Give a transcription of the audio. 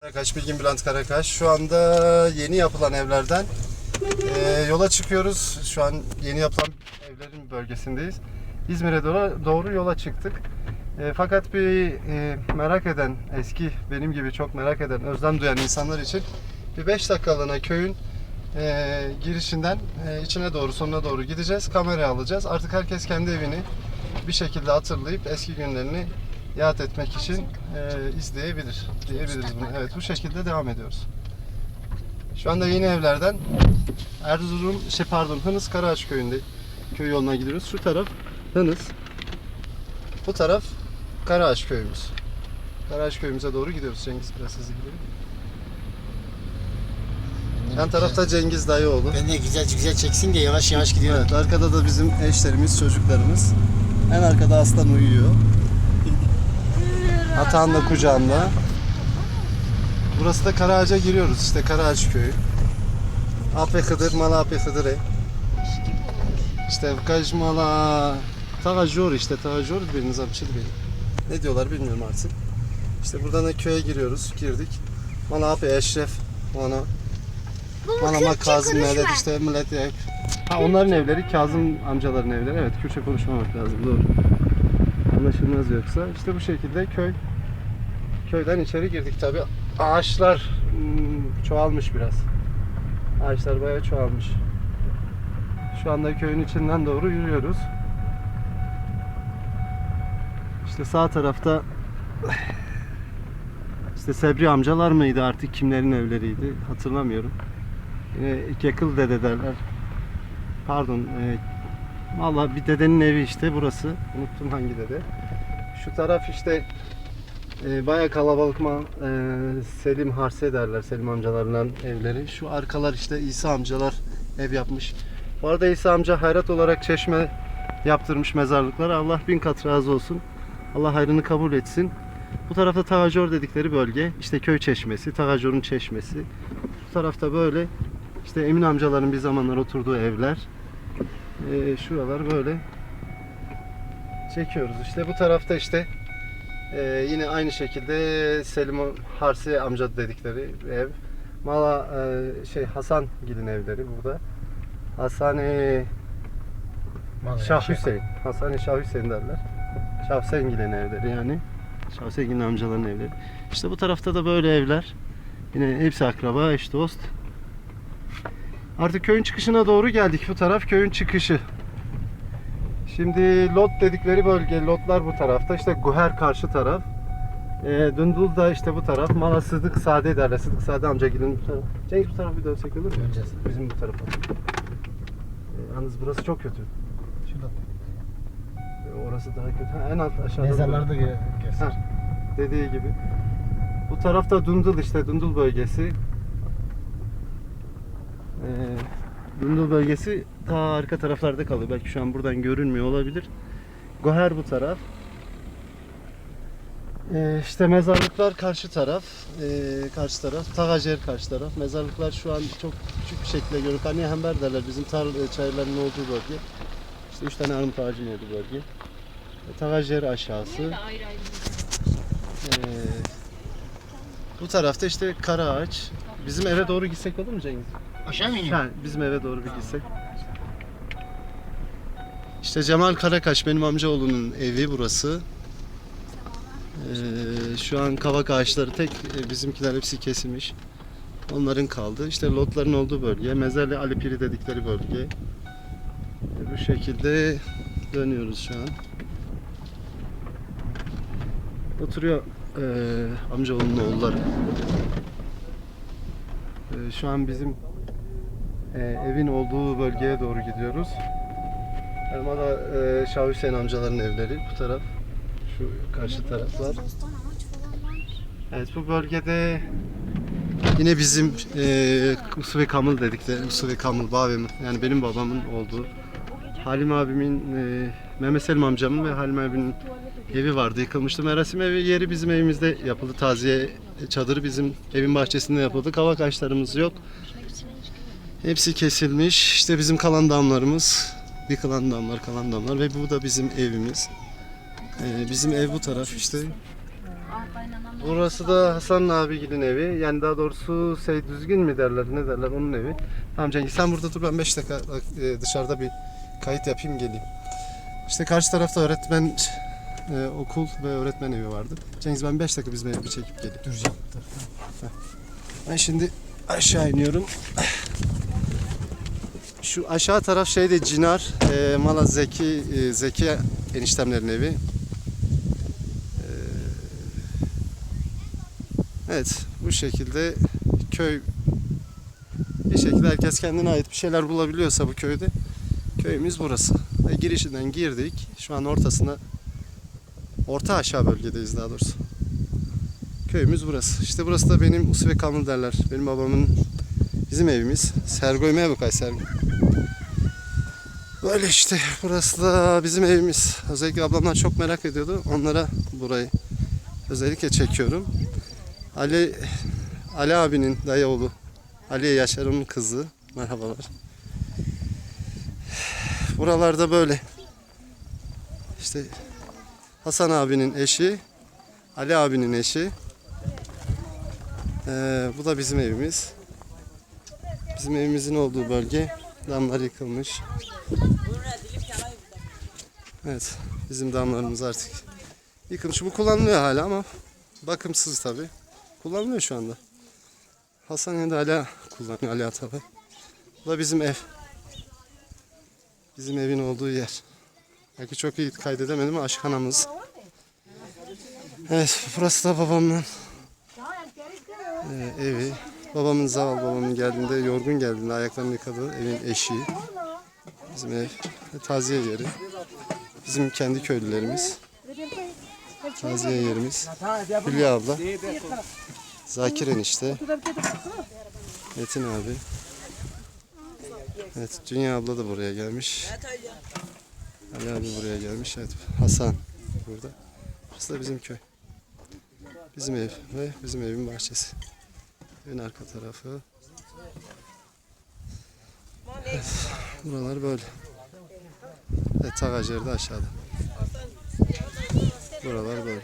Karakaş, Bilgin Bülent Karakaş. Şu anda yeni yapılan evlerden e, yola çıkıyoruz. Şu an yeni yapılan evlerin bölgesindeyiz. İzmir'e doğru, doğru yola çıktık. E, fakat bir e, merak eden, eski benim gibi çok merak eden, özlem duyan insanlar için bir 5 dakikalığına köyün e, girişinden e, içine doğru, sonuna doğru gideceğiz. Kamerayı alacağız. Artık herkes kendi evini bir şekilde hatırlayıp eski günlerini yad etmek için e, izleyebilir diyebiliriz bunu. Evet bu şekilde devam ediyoruz. Şu anda yeni evlerden Erzurum, şey pardon Hınıs Karaağaç köyünde köy yoluna gidiyoruz. Şu taraf Hınıs. Bu taraf Karaağaç köyümüz. Karaağaç köyümüze doğru gidiyoruz. Cengiz biraz hızlı gidelim. Yan tarafta Cengiz dayıoğlu. Ben de güzel güzel çeksin diye yavaş yavaş gidiyorum. Evet, arkada da bizim eşlerimiz, çocuklarımız. En arkada aslan uyuyor. Atan da kucağında. Burası da Karaağaç'a giriyoruz işte Karaağaç köyü. Ape Hıdır, Mala Ape Hıdır'e. İşte Kaj Mala Tagajor işte Tagajor bir nizamçıl bir. Ne diyorlar bilmiyorum artık. İşte buradan da köye giriyoruz. Girdik. Mala Ape Eşref. Ona. Manama Kazım Mehmet işte millet ya. Ha onların evleri Kazım amcaların evleri. Evet Kürtçe konuşmamak lazım doğru. Anlaşılmaz yoksa. İşte bu şekilde köy köyden içeri girdik tabi. Ağaçlar hmm, çoğalmış biraz. Ağaçlar bayağı çoğalmış. Şu anda köyün içinden doğru yürüyoruz. İşte sağ tarafta işte Sebri amcalar mıydı artık kimlerin evleriydi hatırlamıyorum. Yine Kekıl dede derler. Pardon. E, Valla bir dedenin evi işte burası. Unuttum hangi dede. Şu taraf işte e, baya kalabalık ma, e, Selim Harse derler. Selim amcalarından evleri. Şu arkalar işte İsa amcalar ev yapmış. Bu arada İsa amca hayrat olarak çeşme yaptırmış mezarlıklar. Allah bin kat razı olsun. Allah hayrını kabul etsin. Bu tarafta Tagajor dedikleri bölge. işte köy çeşmesi, Tagajor'un çeşmesi. Bu tarafta böyle işte Emin amcaların bir zamanlar oturduğu evler. Ee, şuralar böyle çekiyoruz. İşte bu tarafta işte e, yine aynı şekilde Selim Harsi amca dedikleri ev. Mala e, şey Hasan Gil'in evleri burada. Hasani Şah Hüseyin. Hasani Şah Hüseyin derler. Şah Hüseyin Gil'in evleri yani. Şah Hüseyin Gil'in amcaların evleri. İşte bu tarafta da böyle evler. Yine hepsi akraba, eş dost. Artık köyün çıkışına doğru geldik. Bu taraf köyün çıkışı. Şimdi lot dedikleri bölge, lotlar bu tarafta. İşte Guher karşı taraf. E, Dundul da işte bu taraf. Mala Sıdık Sade derler. Sıdık Sade amca gidin bu taraf. Cengiz bu tarafa bir dönsek olur mu? Döneceğiz. Bizim bu tarafa. E, yalnız burası çok kötü. Şuradan. E, orası daha kötü. Ha, en alt aşağıda. Mezarları da böyle. gö- göster. Ha, dediği gibi. Bu tarafta Dundul işte Dundul bölgesi. Ee, Dundul bölgesi ta arka taraflarda kalıyor. Belki şu an buradan görünmüyor olabilir. Goher bu taraf. Ee, işte mezarlıklar karşı taraf. Ee, karşı taraf. Tagajer karşı taraf. Mezarlıklar şu an çok küçük bir şekilde görünüyor. Hani Hember derler bizim tar çayırların olduğu bölge. İşte üç tane armut ağacının olduğu bölge. Tagajer aşağısı. Ee, bu tarafta işte kara ağaç. Bizim eve doğru gitsek olur mu Cengiz? Aşağı mı iniyor? Ha, bizim eve doğru bir gitsek. İşte Cemal Karakaş benim amcaoğlunun evi burası. Ee, şu an kavak ağaçları tek e, bizimkiler hepsi kesilmiş. Onların kaldı. İşte lotların olduğu bölge. Mezarlı Ali Piri dedikleri bölge. E, bu şekilde dönüyoruz şu an. Oturuyor e, amcaoğlunun oğulları. E, şu an bizim e, evin olduğu bölgeye doğru gidiyoruz. Elmada e, Şah Hüseyin amcaların evleri bu taraf. Şu karşı taraflar. Evet bu bölgede yine bizim e, Usu ve Kamıl dedikleri Usu ve Kamıl babamın yani benim babamın olduğu Halim abimin e, Mehmet Selim amcamın ve Halim abinin evi vardı yıkılmıştı. Merasim evi yeri bizim evimizde yapıldı. Taziye çadırı bizim evin bahçesinde yapıldı. Kavak ağaçlarımız yok. Hepsi kesilmiş. İşte bizim kalan damlarımız. Yıkılan damlar, kalan damlar ve bu da bizim evimiz. Ee, bizim ev bu taraf işte. Burası da Hasan abigilin evi. Yani daha doğrusu Seyit Düzgün mi derler ne derler onun evi. Tamam sen burada dur ben 5 dakika e, dışarıda bir kayıt yapayım geleyim. İşte karşı tarafta öğretmen e, okul ve öğretmen evi vardı. Cengiz ben 5 dakika bizim evi çekip geleyim. Duracağım. Ben şimdi aşağı iniyorum. Şu aşağı taraf şeyde Cinar, e, Mala Zeki, e, Zeki eniştemlerin evi. E, evet, bu şekilde köy bir şekilde herkes kendine ait bir şeyler bulabiliyorsa bu köyde köyümüz burası. Ve girişinden girdik. Şu an ortasında orta aşağı bölgedeyiz daha doğrusu. Köyümüz burası. İşte burası da benim usu ve kanlı derler. Benim babamın bizim evimiz. Sergoymaya bakay Sergo. Böyle işte burası da bizim evimiz. Özellikle ablamlar çok merak ediyordu. Onlara burayı özellikle çekiyorum. Ali Ali abinin dayı oğlu. Ali Yaşar'ın kızı. Merhabalar. Buralarda böyle. İşte Hasan abinin eşi, Ali abinin eşi. Ee, bu da bizim evimiz. Bizim evimizin olduğu bölge. Damlar yıkılmış. Evet, bizim damlarımız artık yıkılmış. Bu kullanılıyor hala ama bakımsız tabi. Kullanılıyor şu anda. Hasan da Ala kullanıyor, Ali Atabay. Bu da bizim ev. Bizim evin olduğu yer. Belki çok iyi kaydedemedim ama aşkhanamız. Evet, burası da babamın ee, evi. Babamın zavallı babamın geldiğinde, yorgun geldiğinde ayaklarını yıkadığı evin eşiği. Bizim ev taziye yeri. Bizim kendi köylülerimiz. Taziye yerimiz. Hülya abla. Zakir enişte. Metin abi. Evet, Dünya abla da buraya gelmiş. Ali abi buraya gelmiş. Evet, Hasan burada. Burası da bizim köy. Bizim ev ve bizim evin bahçesi. Evin arka tarafı. Evet, buralar böyle. Evet, da aşağıda. Buralar böyle.